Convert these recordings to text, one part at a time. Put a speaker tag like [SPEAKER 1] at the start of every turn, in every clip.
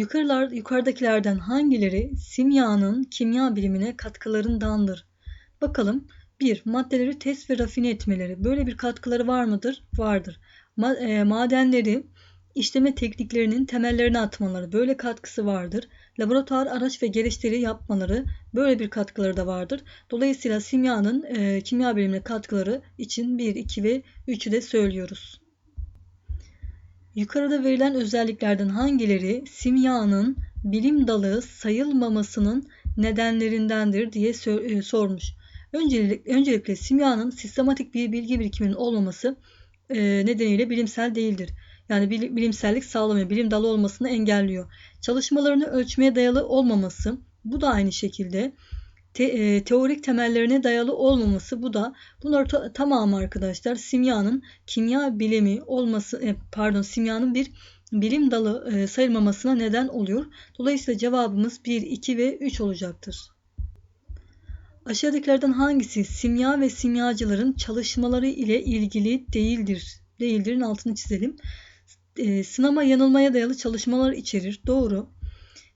[SPEAKER 1] Yukarılar, yukarıdakilerden hangileri simyanın kimya bilimine katkılarındandır? Bakalım. 1. Maddeleri test ve rafine etmeleri. Böyle bir katkıları var mıdır? Vardır. Ma e, madenleri işleme tekniklerinin temellerini atmaları. Böyle katkısı vardır. Laboratuvar araç ve geliştiri yapmaları. Böyle bir katkıları da vardır. Dolayısıyla simyanın e, kimya bilimine katkıları için 1, 2 ve 3'ü de söylüyoruz. Yukarıda verilen özelliklerden hangileri simyanın bilim dalı sayılmamasının nedenlerindendir diye e, sormuş. Öncelikle, öncelikle simyanın sistematik bir bilgi birikiminin olmaması e, nedeniyle bilimsel değildir. Yani bilimsellik sağlamıyor, bilim dalı olmasını engelliyor. Çalışmalarını ölçmeye dayalı olmaması, bu da aynı şekilde te, e, teorik temellerine dayalı olmaması bu da bunlar ta, tamamı arkadaşlar simyanın kimya bilimi olması e, pardon simyanın bir bilim dalı e, sayılmamasına neden oluyor. Dolayısıyla cevabımız 1, 2 ve 3 olacaktır. Aşağıdakilerden hangisi simya ve simyacıların çalışmaları ile ilgili değildir? Değildirin altını çizelim. E, sınama yanılmaya dayalı çalışmalar içerir. Doğru.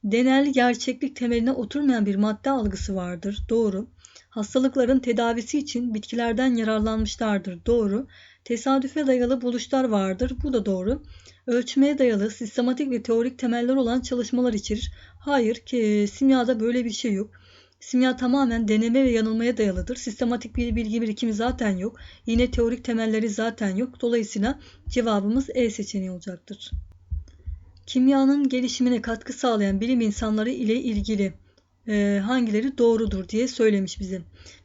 [SPEAKER 1] Denel gerçeklik temeline oturmayan bir madde algısı vardır. Doğru. Hastalıkların tedavisi için bitkilerden yararlanmışlardır. Doğru. Tesadüfe dayalı buluşlar vardır. Bu da doğru. Ölçmeye dayalı sistematik ve teorik temeller olan çalışmalar içerir. Hayır, ki, simyada böyle bir şey yok. Simya tamamen deneme ve yanılmaya dayalıdır. Sistematik bir bilgi birikimi zaten yok. Yine teorik temelleri zaten yok. Dolayısıyla cevabımız E seçeneği olacaktır. Kimyanın gelişimine katkı sağlayan bilim insanları ile ilgili e, hangileri doğrudur diye söylemiş bize.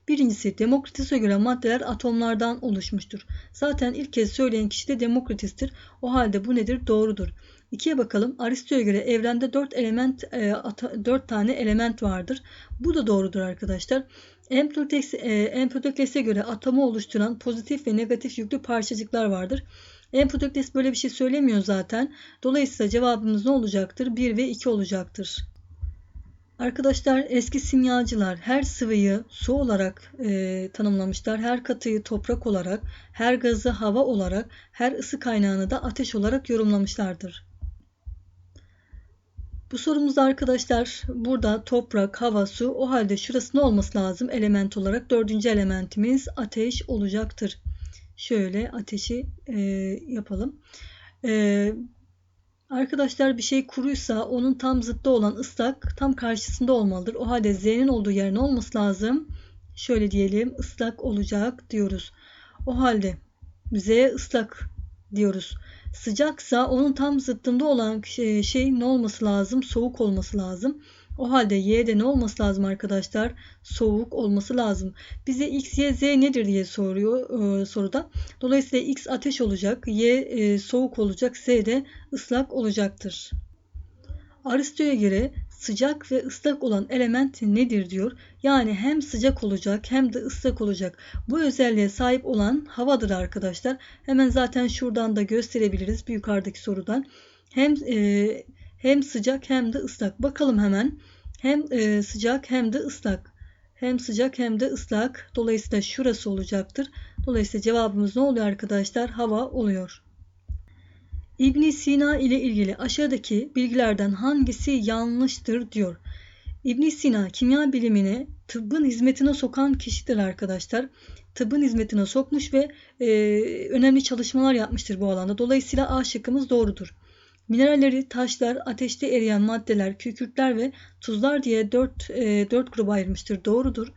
[SPEAKER 1] Birincisi Demokrites'e göre maddeler atomlardan oluşmuştur. Zaten ilk kez söyleyen kişi de Demokrites'tir. O halde bu nedir? Doğrudur. İkiye bakalım. Aristo'ya göre evrende 4 element e, 4 tane element vardır. Bu da doğrudur arkadaşlar. Empedokles'e göre atomu oluşturan pozitif ve negatif yüklü parçacıklar vardır. Empedokles böyle bir şey söylemiyor zaten. Dolayısıyla cevabımız ne olacaktır? 1 ve 2 olacaktır. Arkadaşlar eski simyacılar her sıvıyı su olarak e, tanımlamışlar. Her katıyı toprak olarak, her gazı hava olarak, her ısı kaynağını da ateş olarak yorumlamışlardır. Bu sorumuzda arkadaşlar burada toprak, hava, su o halde şurası ne olması lazım? Element olarak dördüncü elementimiz ateş olacaktır. Şöyle ateşi e, yapalım. E, arkadaşlar bir şey kuruysa onun tam zıttı olan ıslak tam karşısında olmalıdır. O halde Z'nin olduğu yer ne olması lazım? Şöyle diyelim ıslak olacak diyoruz. O halde Z ıslak diyoruz. Sıcaksa onun tam zıttında olan şey, şey ne olması lazım? Soğuk olması lazım. O halde y'de ne olması lazım arkadaşlar? Soğuk olması lazım. Bize x, y, z nedir diye soruyor e, soruda. Dolayısıyla x ateş olacak, y e, soğuk olacak, z de ıslak olacaktır. Aristo'ya göre sıcak ve ıslak olan element nedir diyor. Yani hem sıcak olacak hem de ıslak olacak. Bu özelliğe sahip olan havadır arkadaşlar. Hemen zaten şuradan da gösterebiliriz yukarıdaki sorudan. Hem e, hem sıcak hem de ıslak. Bakalım hemen. Hem e, sıcak hem de ıslak. Hem sıcak hem de ıslak. Dolayısıyla şurası olacaktır. Dolayısıyla cevabımız ne oluyor arkadaşlar? Hava oluyor. İbn Sina ile ilgili aşağıdaki bilgilerden hangisi yanlıştır diyor. İbn Sina kimya bilimini tıbbın hizmetine sokan kişidir arkadaşlar. Tıbbın hizmetine sokmuş ve e, önemli çalışmalar yapmıştır bu alanda. Dolayısıyla A şıkkımız doğrudur. Mineralleri taşlar, ateşte eriyen maddeler, kükürtler ve tuzlar diye 4, e, 4 gruba ayırmıştır. Doğrudur.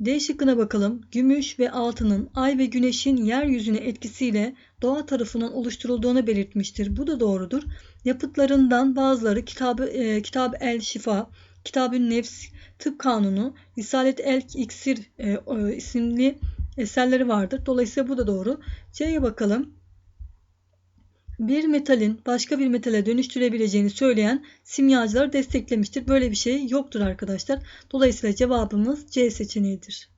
[SPEAKER 1] D şıkkına bakalım. Gümüş ve altının ay ve güneşin yeryüzüne etkisiyle doğa tarafından oluşturulduğunu belirtmiştir. Bu da doğrudur. Yapıtlarından bazıları kitabı, e, Kitab el Şifa, Kitab-ı Nefs, Tıp Kanunu, Risalet el İksir e, e, isimli eserleri vardır. Dolayısıyla bu da doğru. C'ye bakalım bir metalin başka bir metale dönüştürebileceğini söyleyen simyacılar desteklemiştir. Böyle bir şey yoktur arkadaşlar. Dolayısıyla cevabımız C seçeneğidir.